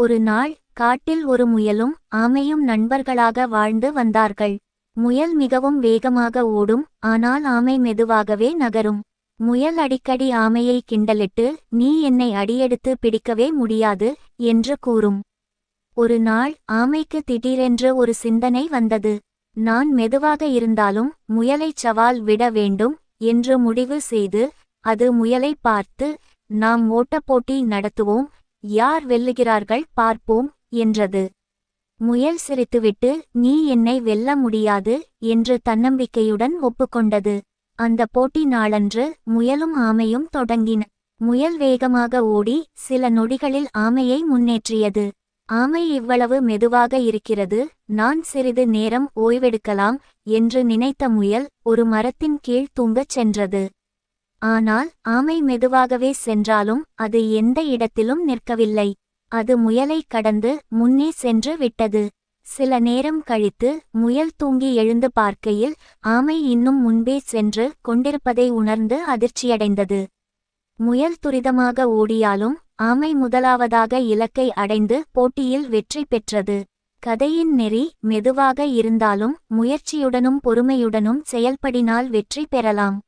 ஒரு நாள் காட்டில் ஒரு முயலும் ஆமையும் நண்பர்களாக வாழ்ந்து வந்தார்கள். முயல் மிகவும் வேகமாக ஓடும் ஆனால் ஆமை மெதுவாகவே நகரும். முயல் அடிக்கடி ஆமையை கிண்டலிட்டு நீ என்னை அடியெடுத்து பிடிக்கவே முடியாது என்று கூறும். ஒரு நாள் ஆமைக்கு திடீரென்று ஒரு சிந்தனை வந்தது. நான் மெதுவாக இருந்தாலும் முயலைச் சவால் விட வேண்டும் என்று முடிவு செய்து அது முயலை பார்த்து நாம் ஓட்டப்போட்டி நடத்துவோம் யார் வெல்லுகிறார்கள் பார்ப்போம் என்றது. முயல் சிரித்துவிட்டு நீ என்னை வெல்ல முடியாது என்று தன்னம்பிக்கையுடன் ஒப்புக்கொண்டது. அந்த போட்டி நாளன்று முயலும் ஆமையும் தொடங்கின. முயல் வேகமாக ஓடி சில நொடிகளில் ஆமையை முன்னேற்றியது. ஆமை இவ்வளவு மெதுவாக இருக்கிறது நான் சிறிது நேரம் ஓய்வெடுக்கலாம் என்று நினைத்த முயல் ஒரு மரத்தின் கீழ் தூங்கச் சென்றது. ஆனால் ஆமை மெதுவாகவே சென்றாலும் அது எந்த இடத்திலும் நிற்கவில்லை. அது முயலைக் கடந்து முன்னே சென்று விட்டது. சில நேரம் கழித்து முயல் தூங்கி எழுந்து பார்க்கையில் ஆமை இன்னும் முன்பே சென்று கொண்டிருப்பதை உணர்ந்து அதிர்ச்சியடைந்தது. முயல் துரிதமாக ஓடியாலும் ஆமை முதலாவதாக இலக்கை அடைந்து போட்டியில் வெற்றி பெற்றது. கதையின் நெறி மெதுவாக இருந்தாலும் முயற்சியுடனும் பொறுமையுடனும் செயல்படினால் வெற்றி பெறலாம்.